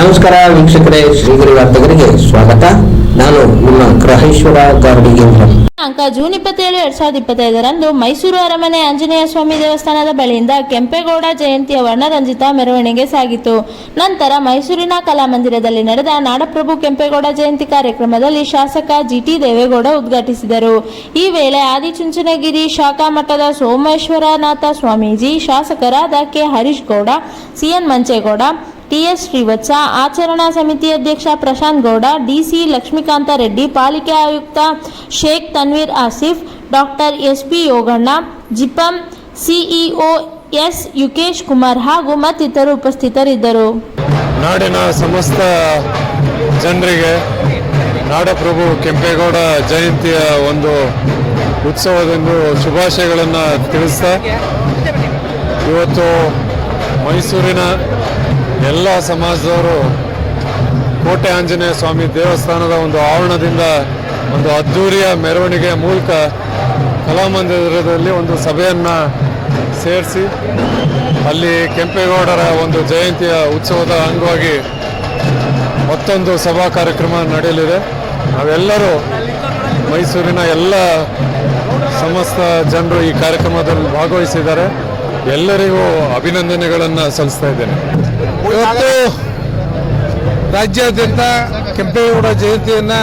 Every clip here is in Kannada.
ನಮಸ್ಕಾರ ವೀಕ್ಷಕರೇ, ಶ್ರೀಗಿರಿ ವಾರ್ತೆಗರಿಗೆ ಸ್ವಾಗತ. ನಾನು ನಿಮ್ಮ ಗ್ರಹೇಶ್ವರ ಗಾರ್ಡಿಗೇಂದ್ರ ದಿನಾಂಕ ಜೂನ್ ಇಪ್ಪತ್ತೇಳು, ಎರಡ್ ಸಾವಿರದ ಇಪ್ಪತ್ತೈದರಂದು ಮೈಸೂರು ಅರಮನೆ ಆಂಜನೇಯ ಸ್ವಾಮಿ ದೇವಸ್ಥಾನದ ಬಳಿಯಿಂದ ಕೆಂಪೇಗೌಡ ಜಯಂತಿಯ ವರ್ಣರಂಜಿತ ಮೆರವಣಿಗೆ ಸಾಗಿತು. ನಂತರ ಮೈಸೂರಿನ ಕಲಾಮಂದಿರದಲ್ಲಿ ನಡೆದ ನಾಡಪ್ರಭು ಕೆಂಪೇಗೌಡ ಜಯಂತಿ ಕಾರ್ಯಕ್ರಮದಲ್ಲಿ ಶಾಸಕ ಜಿಟಿ ದೇವೇಗೌಡ ಉದ್ಘಾಟಿಸಿದರು. ಈ ವೇಳೆ ಆದಿಚುಂಚನಗಿರಿ ಶಾಖಾ ಮಠದ ಸೋಮೇಶ್ವರನಾಥ ಸ್ವಾಮೀಜಿ, ಶಾಸಕರಾದ K Harish Gowda CN Manchegowda TS Srivatsa, ಆಚರಣಾ ಸಮಿತಿ ಅಧ್ಯಕ್ಷ ಪ್ರಶಾಂತ್ ಗೌಡ, ಡಿಸಿ ಲಕ್ಷ್ಮೀಕಾಂತ ರೆಡ್ಡಿ, ಪಾಲಿಕೆ ಆಯುಕ್ತ Shaikh Tanveer Asif, doctor S P Yoganna, ಜಿಪಂ ಸಿಇಒ ಎಸ್ ಯುಕೇಶ್ ಕುಮಾರ್ ಹಾಗೂ ಮತ್ತಿತರರು ಉಪಸ್ಥಿತರಿದ್ದರು. ನಾಡಿನ ಸಮಸ್ತ ಜನರಿಗೆ ನಾಡಪ್ರಭು ಕೆಂಪೇಗೌಡ ಜಯಂತಿಯ ಒಂದು ಉತ್ಸವದಂದು ಶುಭಾಶಯಗಳನ್ನು ತಿಳಿಸ್ತಾ, ಇವತ್ತು ಮೈಸೂರಿನ ಎಲ್ಲ ಸಮಾಜದವರು ಕೋಟೆ ಆಂಜನೇಯ ಸ್ವಾಮಿ ದೇವಸ್ಥಾನದ ಒಂದು ಆವರಣದಿಂದ ಒಂದು ಅದ್ಧೂರಿಯ ಮೆರವಣಿಗೆಯ ಮೂಲಕ ಕಲಾಮಂದಿರದಲ್ಲಿ ಒಂದು ಸಭೆಯನ್ನು ಸೇರಿಸಿ, ಅಲ್ಲಿ ಕೆಂಪೇಗೌಡರ ಒಂದು ಜಯಂತಿಯ ಉತ್ಸವದ ಅಂಗವಾಗಿ ಮತ್ತೊಂದು ಸಭಾ ಕಾರ್ಯಕ್ರಮ ನಡೆಯಲಿದೆ. ನಾವೆಲ್ಲರೂ ಮೈಸೂರಿನ ಎಲ್ಲ ಸಮಸ್ತ ಜನರು ಈ ಕಾರ್ಯಕ್ರಮದಲ್ಲಿ ಭಾಗವಹಿಸಿದ್ದಾರೆ. ಎಲ್ಲರಿಗೂ ಅಭಿನಂದನೆಗಳನ್ನು ಸಲ್ಲಿಸ್ತಾ ಇದ್ದೇನೆ. ಇವತ್ತು ರಾಜ್ಯಾದ್ಯಂತ ಕೆಂಪೇಗೌಡ ಜಯಂತಿಯನ್ನು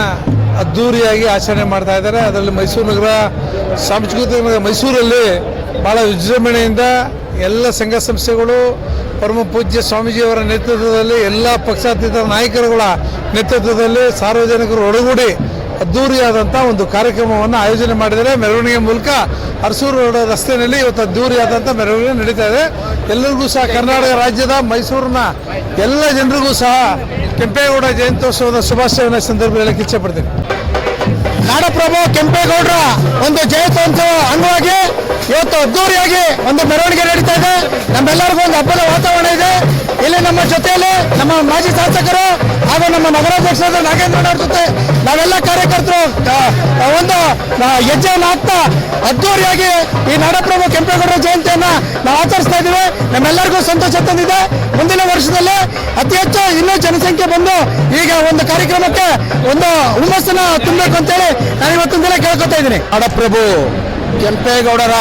ಅದ್ದೂರಿಯಾಗಿ ಆಚರಣೆ ಮಾಡ್ತಾ ಇದ್ದಾರೆ. ಅದರಲ್ಲಿ ಮೈಸೂರು ನಗರ, ಸಾಂಸ್ಕೃತಿಕ ನಗರ ಮೈಸೂರಲ್ಲಿ ಭಾಳ ವಿಜೃಂಭಣೆಯಿಂದ ಎಲ್ಲ ಸಂಘ ಸಂಸ್ಥೆಗಳು, ಪರಮ ಪೂಜ್ಯ ಸ್ವಾಮೀಜಿಯವರ ನೇತೃತ್ವದಲ್ಲಿ ಎಲ್ಲ ಪಕ್ಷಾತೀತ ನಾಯಕರುಗಳ ನೇತೃತ್ವದಲ್ಲಿ ಸಾರ್ವಜನಿಕರು ಒಳಗೂಡಿ ಅದ್ಧೂರಿಯಾದಂಥ ಒಂದು ಕಾರ್ಯಕ್ರಮವನ್ನು ಆಯೋಜನೆ ಮಾಡಿದರೆ ಮೆರವಣಿಗೆ ಮೂಲಕ ಅರಸೂರು ರೋಡ್ ರಸ್ತೆಯಲ್ಲಿ ಇವತ್ತು ಅದ್ದೂರಿಯಾದಂಥ ಮೆರವಣಿಗೆ ನಡೀತಾ ಇದೆ. ಎಲ್ಲರಿಗೂ ಸಹ ಕರ್ನಾಟಕ ರಾಜ್ಯದ ಮೈಸೂರಿನ ಎಲ್ಲ ಜನರಿಗೂ ಸಹ ಕೆಂಪೇಗೌಡ ಜಯಂತ್ಯೋತ್ಸವದ ಶುಭಾಶಯವನ್ನು ಸಂದರ್ಭದಲ್ಲಿ ಇಚ್ಛೆ ಪಡ್ತೀನಿ. ನಾಡಪ್ರಭು ಕೆಂಪೇಗೌಡರ ಒಂದು ಜಯಂತ್ಯೋತ್ಸವ ಅಂಗವಾಗಿ ಇವತ್ತು ಅದ್ದೂರಿಯಾಗಿ ಒಂದು ಮೆರವಣಿಗೆ ನಡೀತಾ ಇದೆ. ನಮ್ಮೆಲ್ಲರಿಗೂ ಒಂದು ಹಬ್ಬದ ವಾತಾವರಣ ಇದೆ. ಇಲ್ಲಿ ನಮ್ಮ ಜೊತೆಯಲ್ಲಿ ನಮ್ಮ ಮಾಜಿ ಶಾಸಕರು ಹಾಗೂ ನಮ್ಮ ನಗರಾಧ್ಯಕ್ಷರಾದ ನಾಗೇಂದ್ರ ಜೊತೆ ನಾವೆಲ್ಲ ಕಾರ್ಯಕರ್ತರು ಒಂದು ಹೆಜ್ಜೆ ಹಾಕ್ತಾ ಅದ್ದೂರಿಯಾಗಿ ಈ ನಾಡಪ್ರಭು ಕೆಂಪೇಗೌಡರ ಜಯಂತಿಯನ್ನ ನಾವು ಆಚರಿಸ್ತಾ ಇದ್ದೀವಿ. ನಮ್ಮೆಲ್ಲರಿಗೂ ಸಂತೋಷ ತಂದಿದೆ. ಮುಂದಿನ ವರ್ಷದಲ್ಲಿ ಅತಿ ಹೆಚ್ಚು ಇನ್ನೂ ಜನಸಂಖ್ಯೆ ಬಂದು ಈಗ ಒಂದು ಕಾರ್ಯಕ್ರಮಕ್ಕೆ ಒಂದು ಹುಮ್ಮಸ್ಸನ್ನ ತುಂಬಬೇಕು ಅಂತೇಳಿ ನಾನು ಇವತ್ತೊಂದಿನ ಕೇಳ್ಕೊತಾ ಇದ್ದೀನಿ. ನಾಡಪ್ರಭು ಕೆಂಪೇಗೌಡರ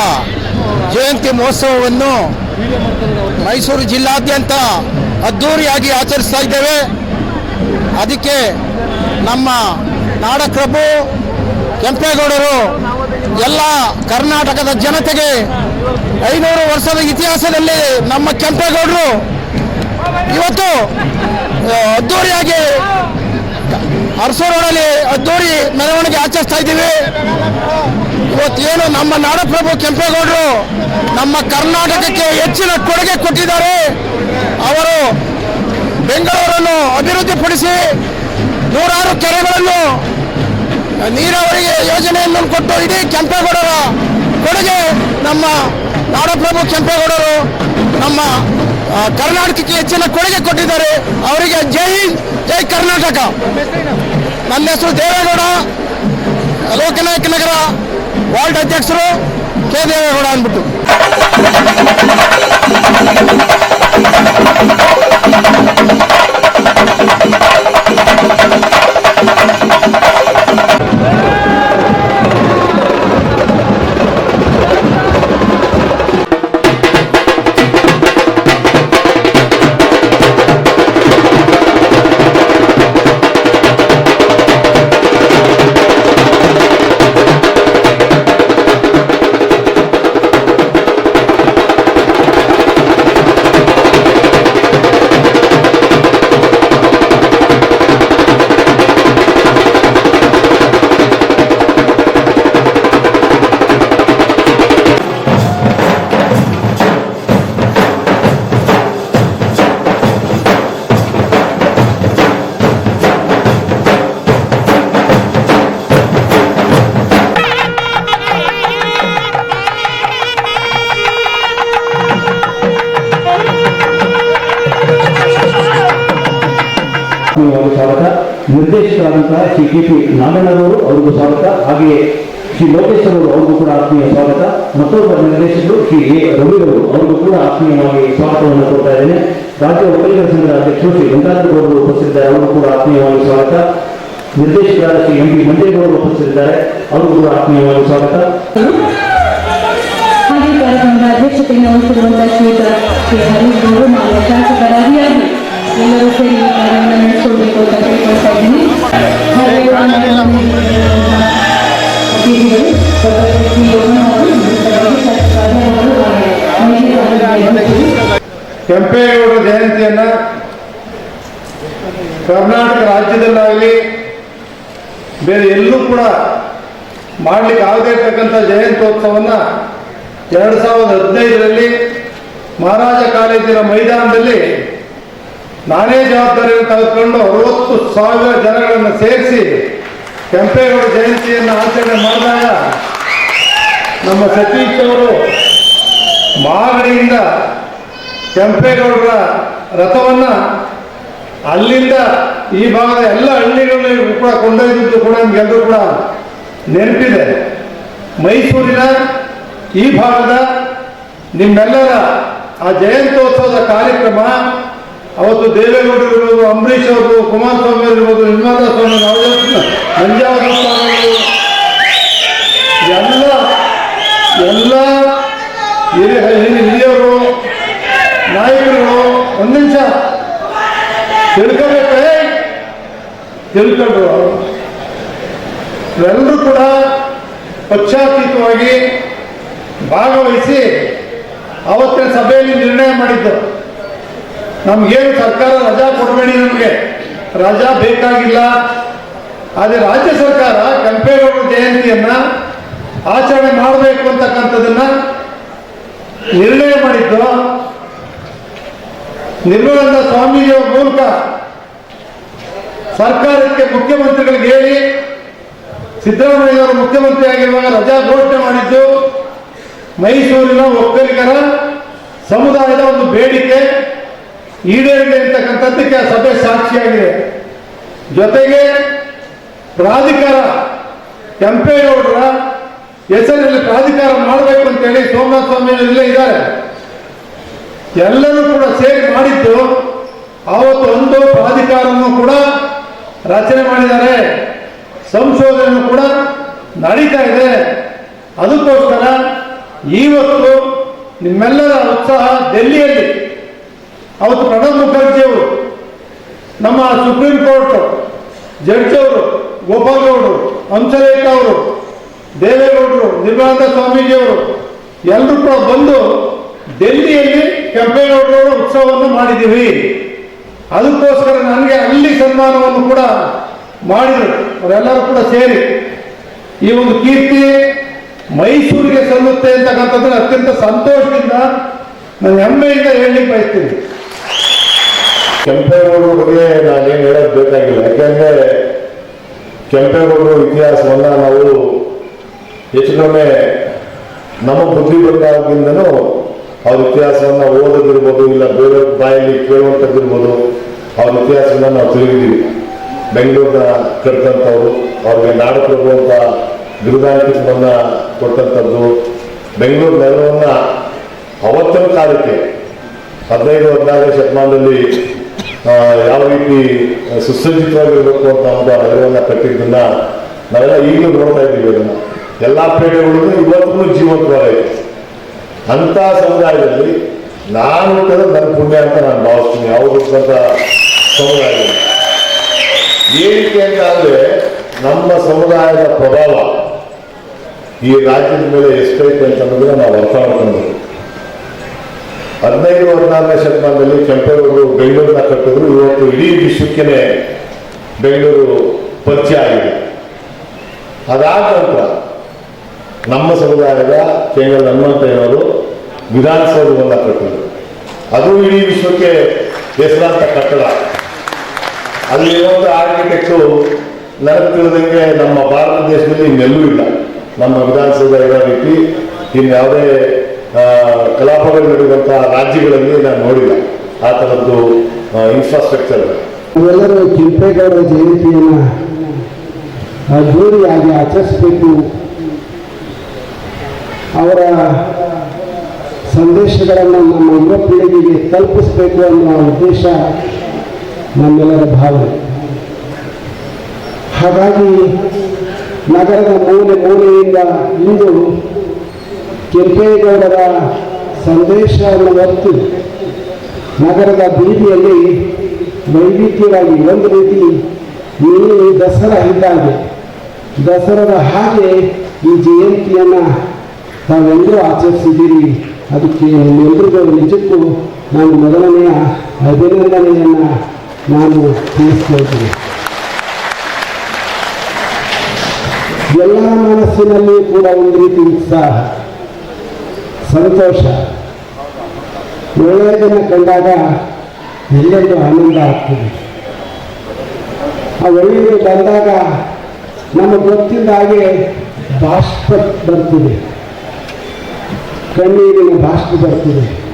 ಜಯಂತಿ ಮಹೋತ್ಸವವನ್ನು ಮೈಸೂರು ಜಿಲ್ಲಾದ್ಯಂತ ಅದ್ಧೂರಿಯಾಗಿ ಆಚರಿಸ್ತಾ ಇದ್ದೇವೆ. ಅದಕ್ಕೆ ನಮ್ಮ ನಾಡಪ್ರಭು ಕೆಂಪೇಗೌಡರು ಎಲ್ಲ ಕರ್ನಾಟಕದ ಜನತೆಗೆ ಐನೂರು ವರ್ಷದ ಇತಿಹಾಸದಲ್ಲಿ ನಮ್ಮ ಕೆಂಪೇಗೌಡರು ಇವತ್ತು ಅದ್ದೂರಿಯಾಗಿ ಅದ್ಧೂರಿಯಾಗಿ ಅರಸೂರೋಡಲ್ಲಿ ಅದ್ದೂರಿ ಮೆರವಣಿಗೆ ಆಚರಿಸ್ತಾ ಇದ್ದೀವಿ. ಇವತ್ತೇನು ನಮ್ಮ ನಾಡಪ್ರಭು ಕೆಂಪೇಗೌಡರು ನಮ್ಮ ಕರ್ನಾಟಕಕ್ಕೆ ಹೆಚ್ಚಿನ ಕೊಡುಗೆ ಕೊಟ್ಟಿದ್ದಾರೆ. ಅವರು ಬೆಂಗಳೂರನ್ನು ಅಭಿವೃದ್ಧಿಪಡಿಸಿ ನೂರಾರು ಕೆರೆಗಳನ್ನು ನೀರಾವರಿಗೆ ಯೋಜನೆಯನ್ನು ಕೊಟ್ಟು ಇಡೀ ಕೆಂಪೇಗೌಡರ ಕೊಡುಗೆ ನಮ್ಮ ನಾಡಪ್ರಭು ಕೆಂಪೇಗೌಡರು ನಮ್ಮ ಕರ್ನಾಟಕಕ್ಕೆ ಹೆಚ್ಚಿನ ಕೊಡುಗೆ ಕೊಟ್ಟಿದ್ದಾರೆ. ಅವರಿಗೆ ಜೈ ಜೈ ಕರ್ನಾಟಕ. ನನ್ನ ಹೆಸರು ದೇವೇಗೌಡ, ಲೋಕನಾಯಕ ನಗರ. ವಾರ್ಡ್ ಅಧ್ಯಕ್ಷರು ಕೆ ದೇವೇಗೌಡ ಅಂದ್ಬಿಟ್ಟು ಅವರು ಶ್ರೀ ಕೆ ಪಿ ಅವರಿಗೂ ಸ್ವಾಗತ. ಹಾಗೆಯೇ ಶ್ರೀ ಲೋಕೇಶ್ ಅವರು ಅವ್ರಿಗೂ ಕೂಡ ಆತ್ಮೀಯ ಸ್ವಾಗತ. ಮತ್ತೊಬ್ಬ ನಿರ್ದೇಶಕರು ಶ್ರೀ ಎ ರವಿರವರು, ಅವ್ರಿಗೂ ಕೂಡ ಆತ್ಮೀಯವಾಗಿ ಸ್ವಾಗತವನ್ನು ಕೊಡ್ತಾ ಇದ್ದೇನೆ. ರಾಜ್ಯ ಒಕ್ಕಲಿಗರ ಸಂಘದ ಅಧ್ಯಕ್ಷರು ಶ್ರೀ ಗಂಗಾಧರ ಗೌಡರು ಉಪಸ್ಥಿತಿದ್ದಾರೆ. ಅವರಿಗೂ ಕೂಡ ಆತ್ಮೀಯವಾಗಿ ಸ್ವಾಗತ. ನಿರ್ದೇಶಕರಾದ ಶ್ರೀ ಎಂ ಪಿ ಮಂಜೇಗೌಡರು ಕೂಡ ಆತ್ಮೀಯವಾಗಿ ಸ್ವಾಗತ. ಅಧ್ಯಕ್ಷತೆಯನ್ನು ವಹಿಸಿರುವಂತಹ ಶ್ರೀ ಹರೀಶ್ ಗೌಡರು, ಮಾನ್ಯ ಶಾಸಕರಾಗಿಯಾಗಿ ಎಲ್ಲರೂ ಸೇರಿ ಕಾರ್ಯವನ್ನು ನಡೆಸ್ಕೊಳ್ಬೇಕು ಅಂತ ಕೇಳ್ಕೊಳ್ತಾ ಇದ್ದೀನಿ. ಕೆಂಪೇಗೌಡರ ಜಯಂತಿಯನ್ನ ಕರ್ನಾಟಕ ರಾಜ್ಯದಲ್ಲಾಗಲಿ ಬೇರೆ ಎಲ್ಲೂ ಕೂಡ ಮಾಡಲಿಕ್ಕೆ ಆಗದೇ ಇರ್ತಕ್ಕಂಥ ಜಯಂತ್ಯೋತ್ಸವನ್ನ ಎರಡು ಸಾವಿರದ ಹದಿನೈದರಲ್ಲಿ ಮಹಾರಾಜ ಕಾಲೇಜಿನ ಮೈದಾನದಲ್ಲಿ ನಾನೇ ಜವಾಬ್ದಾರಿಯನ್ನು ತಗೊಂಡು ಅರವತ್ತು ಸಾವಿರ ಜನಗಳನ್ನು ಸೇರಿಸಿ ಕೆಂಪೇಗೌಡ ಜಯಂತಿಯನ್ನು ಆಚರಣೆ ಮಾಡಿದಾಗ ನಮ್ಮ ಸತೀಶ್ ಅವರು ಮಾಗಡಿಯಿಂದ ಕೆಂಪೇಗೌಡರ ರಥವನ್ನ ಅಲ್ಲಿಂದ ಈ ಭಾಗದ ಎಲ್ಲ ಹಳ್ಳಿಗಳಲ್ಲಿ ಕೂಡ ಕೊಂಡೊಯ್ದಿದ್ದು ಕೂಡ ನಿಮ್ಗೆಲ್ಲರೂ ಕೂಡ ನೆನಪಿದೆ. ಮೈಸೂರಿನ ಈ ಭಾಗದ ನಿಮ್ಮೆಲ್ಲರ ಆ ಜಯಂತ್ಯೋತ್ಸವದ ಕಾರ್ಯಕ್ರಮ ಅವತ್ತು ದೇವೇಗೌಡರು ಇರ್ಬೋದು ಅಂಬರೀಷ್ ಅವರು ಕುಮಾರಸ್ವಾಮಿ ಇರ್ಬೋದು ನಿರ್ಮಲಾ ಸ್ವಾಮಿ ನಂಜಾವರ ಸ್ವಾಮಿಗಳು ಎಲ್ಲ ಎಲ್ಲ ಹಿರಿಯ ಹಿರಿಯರು ನಾಯಕರು ಒಂದು ನಿಮಿಷ. ತಿಳ್ಕೊಬೇಕೇ? ತಿಳ್ಕೊಂಡ್ರು ಎಲ್ಲರೂ ಕೂಡ ಪಕ್ಷಾತೀತವಾಗಿ ಭಾಗವಹಿಸಿ ಅವತ್ತಿನ ಸಭೆಯಲ್ಲಿ ನಿರ್ಣಯ ಮಾಡಿದ್ದು ನಮಗೇನು ಸರ್ಕಾರ ರಜಾ ಕೊಡಬೇಡಿ ನಮಗೆ. ರಜಾ ಬೇಕಾಗಿಲ್ಲ. ಆದರೆ ರಾಜ್ಯ ಸರ್ಕಾರ ಕೆಂಪೇಗೌಡರ ಜಯಂತಿಯನ್ನ ಆಚರಣೆ ಮಾಡಬೇಕು ಅಂತಕ್ಕಂಥದ್ದನ್ನ ನಿರ್ಣಯ ಮಾಡಿದ್ದು ನಿರ್ಮಲಾನಂದ ಸ್ವಾಮೀಜಿಯವರ ಮೂಲಕ ಸರ್ಕಾರಕ್ಕೆ ಮುಖ್ಯಮಂತ್ರಿಗಳಿಗೆ ಹೇಳಿ ಸಿದ್ದರಾಮಯ್ಯವರು ಮುಖ್ಯಮಂತ್ರಿ ಆಗಿರುವಾಗ ರಜಾ ಘೋಷಣೆ ಮಾಡಿದ್ದು ಮೈಸೂರಿನ ಒಕ್ಕಲಿಗರ ಸಮುದಾಯದ ಒಂದು ಬೇಡಿಕೆ. ಈಡೇರಿದೆ ಅಂತಕ್ಕಂಥದ್ದಕ್ಕೆ ಸಭೆ ಸಾಕ್ಷಿಯಾಗಿದೆ. ಜೊತೆಗೆ ಪ್ರಾಧಿಕಾರ ಕೆಂಪೇಗೌಡರ ಹೆಸರಿನಲ್ಲಿ ಪ್ರಾಧಿಕಾರ ಮಾಡಬೇಕು ಅಂತೇಳಿ ಸೋಮನಾಥ ಸ್ವಾಮಿ ಇಲ್ಲೇ ಇದ್ದಾರೆ. ಎಲ್ಲರೂ ಕೂಡ ಸೇರಿ ಮಾಡಿದ್ದು ಆವತ್ತು ಒಂದು ಪ್ರಾಧಿಕಾರವನ್ನು ಕೂಡ ರಚನೆ ಮಾಡಿದ್ದಾರೆ. ಸಂಶೋಧನೆ ಕೂಡ ನಡೀತಾ ಇದೆ. ಅದಕ್ಕೋಸ್ಕರ ಇವತ್ತು ನಿಮ್ಮೆಲ್ಲರ ಉತ್ಸಾಹ ಡೆಲ್ಲಿಯಲ್ಲಿ ಅವತ್ತು ಪ್ರಣಬ್ ಮುಖರ್ಜಿ ಅವರು, ನಮ್ಮ ಸುಪ್ರೀಂ ಕೋರ್ಟ್ ಜಡ್ಜ್ ಅವರು, ಗೋಪಾಲ್ಗೌಡರು, ಹಂಸಲೇಖ ಅವರು, ದೇವೇಗೌಡರು, ನಿರ್ಮಲಾನಂದ ಸ್ವಾಮೀಜಿಯವರು ಎಲ್ಲರೂ ಕೂಡ ಬಂದು ಡೆಲ್ಲಿಯಲ್ಲಿ ಕೆಂಪೇಗೌಡರವರ ಉತ್ಸವವನ್ನು ಮಾಡಿದ್ದೀವಿ. ಅದಕ್ಕೋಸ್ಕರ ನನಗೆ ಅಲ್ಲಿ ಸನ್ಮಾನವನ್ನು ಕೂಡ ಮಾಡಿದರು. ಅವರೆಲ್ಲರೂ ಕೂಡ ಸೇರಿ ಈ ಒಂದು ಕೀರ್ತಿ ಮೈಸೂರಿಗೆ ಸಲ್ಲುತ್ತೆ ಅಂತಕ್ಕಂಥದ್ದು ಅತ್ಯಂತ ಸಂತೋಷದಿಂದ ನಾನು ಹೆಮ್ಮೆಯಿಂದ ಹೇಳಲಿಕ್ಕೆ ಬಯಸ್ತೀನಿ. ಕೆಂಪೇಗೌಡರ ಬಗ್ಗೆ ನಾನೇನು ಹೇಳೋದು ಬೇಕಾಗಿಲ್ಲ. ಯಾಕೆಂದ್ರೆ ಕೆಂಪೇಗೌಡರು ಇತಿಹಾಸವನ್ನ ನಾವು ಹೆಚ್ಚು ನಮ್ಮ ಬುದ್ಧಿ ಬಂದಾಗಿಂದನೂ ಅವ್ರ ಇತಿಹಾಸವನ್ನ ಓದೋದಿರ್ಬೋದು ಇಲ್ಲ ಬೇರೆ ಬಾಯಲ್ಲಿ ಕೇಳುವಂಥದ್ದಿರ್ಬೋದು, ಅವ್ರ ಇತಿಹಾಸವನ್ನ ನಾವು ತಿಳಿದಿದ್ದೀವಿ. ಬೆಂಗಳೂರಿನ ಕಟ್ಟಿದಂಥವ್ರು ಅವ್ರಿಗೆ ನಾಡಪ್ರಭು ಅಂತ ಬಿರುದಾಂಕಿತವನ್ನ ಕೊಟ್ಟಂಥದ್ದು, ಬೆಂಗಳೂರು ನಗರವನ್ನ ಅವತ್ತಿನ ಕಾಲಕ್ಕೆ ಹದಿನೈದು, ಹದಿನಾರನೇ ಶತಮಾನದಲ್ಲಿ ಯಾವ ರೀತಿ ಸುಸಜ್ಜಿತವಾಗಿರ್ಬೇಕು ಅಂತ ಒಂದು ಅರಿವನ್ನು ಕಟ್ಟಿದ್ದನ್ನ ನಾವೆಲ್ಲ ಈಗಲೂ ನೋಡ್ತಾ ಇದ್ದೀವಿ ಅದನ್ನು. ಎಲ್ಲ ಪೇಟೆಗಳು ಇವತ್ತಿಗೂ ಜೀವಂತವಾಗೈತೆ ಅಂತ ಸಮುದಾಯದಲ್ಲಿ ನಾನು ನನ್ನ ಪುಣ್ಯ ಅಂತ ನಾನು ಭಾವಿಸ್ತೀನಿ. ಅವ್ರು ಸಮುದಾಯ ಏನಕ್ಕೆ ಅಂತ ಅಂದ್ರೆ ನಮ್ಮ ಸಮುದಾಯದ ಪ್ರಭಾವ ಈ ರಾಜ್ಯದ ಮೇಲೆ ಎಷ್ಟೈತೆ ಅಂತ ಅನ್ನೋದನ್ನ ನಾವು ಅರ್ಥ ಮಾಡ್ಕೊಳ್ಬೇಕು. ಹದಿನೈದು ಹದಿನಾರನೇ ಶತಮಾನದಲ್ಲಿ ಕೆಂಪೇಗೌಡರು ಬೆಂಗಳೂರನ್ನ ಕಟ್ಟಿದ್ರು. ಇವತ್ತು ಇಡೀ ವಿಶ್ವಕ್ಕೇನೆ ಬೆಂಗಳೂರು ಪರಿಚಯ ಆಗಿದೆ. ಅದಾದ ನಂತರ ನಮ್ಮ ಸಮುದಾಯದ ಕೇಂದ್ರ ಹನುಮಂತಯ್ಯನವರು ವಿಧಾನಸೌಧವನ್ನ ಕಟ್ಟಿದ್ರು. ಅದು ಇಡೀ ವಿಶ್ವಕ್ಕೆ ಹೆಸರಾಂತ ಕಟ್ಟಡ. ಅಲ್ಲಿರುವಂಥ ಆರ್ಕಿಟೆಕ್ಟು ನನಗೆ ತಿಳಿದಂಗೆ ನಮ್ಮ ಭಾರತ ದೇಶದಲ್ಲಿ ಇನ್ನೆಲ್ಲೂ ಇಲ್ಲ. ನಮ್ಮ ವಿಧಾನಸೌಧ ಇರೋ ರೀತಿ ಇನ್ಯಾವುದೇ ಕಲಾಪಗಳು ನಡೆಯುವಂಥ ರಾಜ್ಯಗಳಲ್ಲಿ ನಾನು ನೋಡಿಲ್ಲ. ಆ ಥರದ್ದು ಇನ್ಫ್ರಾಸ್ಟ್ರಕ್ಚರ್ ಇವೆಲ್ಲರೂ ಕೆಂಪೇಗೌಡರ ಜಯಂತಿಯನ್ನು ಅದ್ದೂರಿಯಾಗಿ ಆಚರಿಸಬೇಕು. ಅವರ ಸಂದೇಶಗಳನ್ನು ನಮ್ಮ ಯುವ ಪೀಳಿಗೆಗೆ ತಲುಪಿಸಬೇಕು ಅನ್ನುವ ಉದ್ದೇಶ ನಮ್ಮೆಲ್ಲರ ಭಾವನೆ. ಹಾಗಾಗಿ ನಗರದ ಮೂಲೆ ಮೂಲೆಯಿಂದ ಇಂದು ಕೆಂಪೇಗೌಡರ ಸಂದೇಶವನ್ನು ಹೊತ್ತು ನಗರದ ಬೀದಿಯಲ್ಲಿ ವೈವಿಧ್ಯವಾಗಿ ಒಂದು ರೀತಿ ಇಲ್ಲಿ ದಸರಾ ಇದ್ದಾಗೆ. ದಸರಾದ ಹಾಗೆ ಈ ಜಯಂತಿಯನ್ನು ತಾವೆಲ್ಲರೂ ಆಚರಿಸಿದ್ದೀರಿ. ಅದಕ್ಕೆ ನಿಮ್ಮೆಲ್ಲರಿಗೂ ನಿಜಕ್ಕೂ ನಾನು ಮೊದಲನೆಯ ಅಭಿನಂದನೆಯನ್ನು ನಾನು ತಿಳಿಸ್ಕೊಳ್ತೀನಿ ಎಲ್ಲ ಮನಸ್ಸಿನಲ್ಲಿ ಕೂಡ ಒಂದು ರೀತಿ ಉತ್ಸಾಹ. ಸಂತೋಷ. ಒಳ್ಳೆಯದನ್ನು ಕಂಡಾಗ ಎಲ್ಲರಿಗೂ ಆನಂದ ಆಗ್ತದೆ. ಆ ಒಳ್ಳೆಯದು ಬಂದಾಗ ನಮ್ಮ ಗೊತ್ತಿದ್ದ ಹಾಗೆ ಬಾಷ್ಪ ಬರ್ತಿದೆ. ಕಣ್ಣೀರಿನ ಬಾಷ್ಪ ಬರ್ತಿದೆ.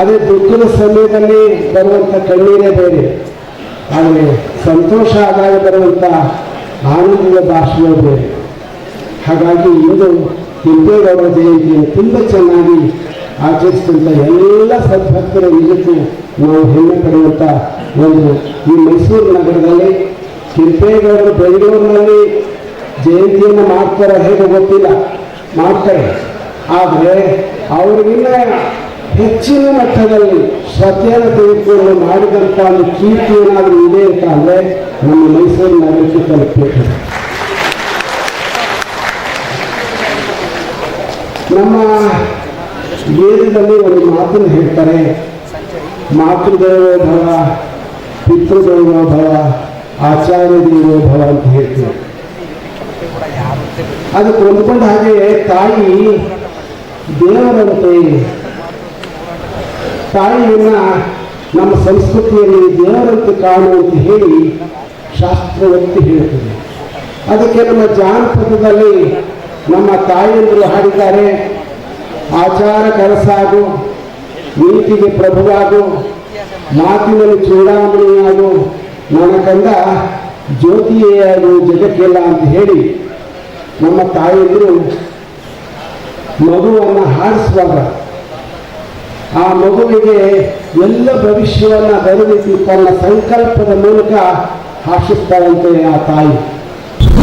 ಅದೇ ದುಃಖದ ಸಮಯದಲ್ಲಿ ಬರುವಂಥ ಕಣ್ಣೀರೇ ಬೇರೆ. ಆದರೆ ಸಂತೋಷ ಆದಾಗ ಬರುವಂಥ ಆನಂದದ ಭಾಷೆಯೇ ಬೇರೆ. ಹಾಗಾಗಿ ಇಂದು ಕೆಂಪೇಗೌಡರ ಜಯಂತಿಯನ್ನು ತುಂಬ ಚೆನ್ನಾಗಿ ಆಚರಿಸಿದಂಥ ಎಲ್ಲ ಸದ್ಭಕ್ತರ ನಿಜಕ್ಕೂ ನಾವು ಹೆಮ್ಮೆ ಪಡುವಂಥ ಒಂದು ಈ ಮೈಸೂರು ನಗರದಲ್ಲಿ ಕೆಂಪೇಗೌಡರು ಬೆಂಗಳೂರಿನಲ್ಲಿ ಜಯಂತಿಯನ್ನು ಮಾಡ್ತಾರೆ, ಹೇಗೆ ಗೊತ್ತಿಲ್ಲ, ಮಾಡ್ತಾರೆ. ಆದರೆ ಅವರಿಗಿನ್ನ ಹೆಚ್ಚಿನ ಮಟ್ಟದಲ್ಲಿ ಶ್ರದ್ಧೆಯನ್ನು ತೆಗೆದುಕೊಂಡು ಮಾಡಿದಂಥ ಒಂದು ಕೀರ್ತಿ ಏನಾದರೂ ಇದೆ ಅಂತ ಅಂದರೆ ನಮ್ಮ ಮೈಸೂರು ನಗರಕ್ಕೆ ತಲುಪಬೇಕು. ನಮ್ಮ ವೇದದಲ್ಲಿ ಒಂದು ಮಾತನ್ನು ಹೇಳ್ತಾರೆ. ಮಾತೃದೇವೋ ಭವ, ಪಿತೃದೇವೋ ಭವ ಆಚಾರ್ಯ ದೇವೋ ಅಂತ ಹೇಳ್ತೀವಿ ಅದಕ್ಕೆ ಹೊಂದ್ಕೊಂಡ ಹಾಗೆ ತಾಯಿ ದೇವರಂತೆ, ತಾಯಿಯನ್ನ ನಮ್ಮ ಸಂಸ್ಕೃತಿಯಲ್ಲಿ ದೇವರಂತೆ ಕಾಣುವಂತ ಹೇಳಿ ಶಾಸ್ತ್ರವಂತೆ ಹೇಳ್ತದೆ. ಅದಕ್ಕೆ ನಮ್ಮ ಜಾನಪದದಲ್ಲಿ ನಮ್ಮ ತಾಯಿಯಂದರು ಹಾಡಿದ್ದಾರೆ, ಆಚಾರ ಕರಸಾಗು ನೀತಿಗೆ ಪ್ರಭುವಾಗು, ಮಾತಿನಲ್ಲಿ ಚೂಡಾಮಣಿಯಾಗು ನನ್ನ ಕಂದ ಜ್ಯೋತಿಯೇ ಆಗು ಜಗಕ್ಕೆಲ್ಲ ಅಂತ ಹೇಳಿ ನಮ್ಮ ತಾಯಿಯಂದರು ಮಗುವನ್ನು ಹಾರಿಸುವಾಗ ಆ ಮಗುವಿಗೆ ಎಲ್ಲ ಭವಿಷ್ಯವನ್ನು ಬರೆದಿಸಿ ತನ್ನ ಸಂಕಲ್ಪದ ಮೂಲಕ ಹಾಕಿಸ್ತಾಳಂತೆ ಆ ತಾಯಿ.